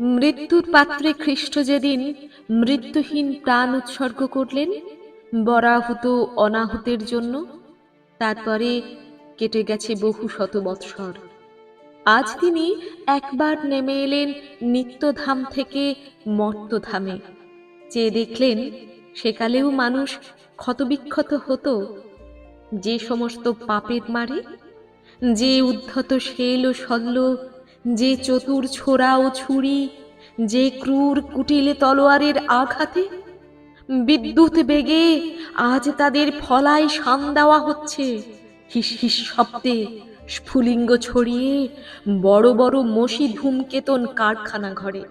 মৃত্যুর পাত্রে খ্রিস্ট যেদিন মৃত্যুহীন প্রাণ উৎসর্গ করলেন, বরাহুত অনাহুতের জন্য তারপরে কেটে গেছে বহু শত বৎসর। আজ তিনি একবার নেমে এলেন নিত্যধাম থেকে মর্তধামে। চেয়ে দেখলেন, সেকালেও মানুষ ক্ষতবিক্ষত হতো। যে সমস্ত পাপের মারে, যে উদ্ধত শেল ও শল্য, যে চতুর ছোড়া ও ছুরি যে ক্রূর কুটিলে তলোয়ারের আঘাতে বিদ্যুৎ বেগে আজ তাদের ফলায় শান দেওয়া হচ্ছে। হিস হিস শব্দে স্ফুলিঙ্গ ছড়িয়ে বড় বড় মসি ধূমকেতন কারখানা ঘরে।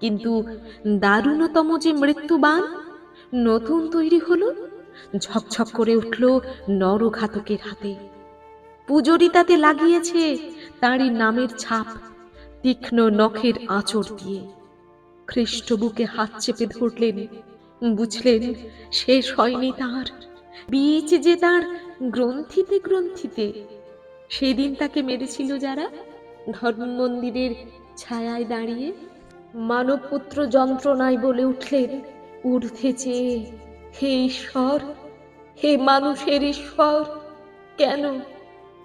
কিন্তু দারুণতম যে মৃত্যুবান নতুন তৈরি হলো, ঝকঝক করে উঠল নরঘাতকের হাতে। পুজোরি তাতে লাগিয়েছে তাঁরই নামের ছাপ। তীক্ষ্ণ নখের আঁচড় দিয়ে। খ্রিস্ট বুকে হাত চেপে ধরলেন। বুঝলেন, শেষ হয়নি তার। বীজ যে তার গ্রন্থিতে গ্রন্থিতে। সেদিন তাকে মেরেছিল যারা ধর্ম মন্দিরের ছায়ায় দাঁড়িয়ে মানবপুত্র যন্ত্রণায় বলে উঠলেন, ঊর্ধ্বে চেয়ে হে ঈশ্বর, হে মানুষের ঈশ্বর, কেন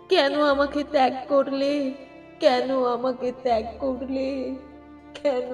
কেন আমাকে ত্যাগ করলে? কেন আমাকে ত্যাগ করলে? কেন?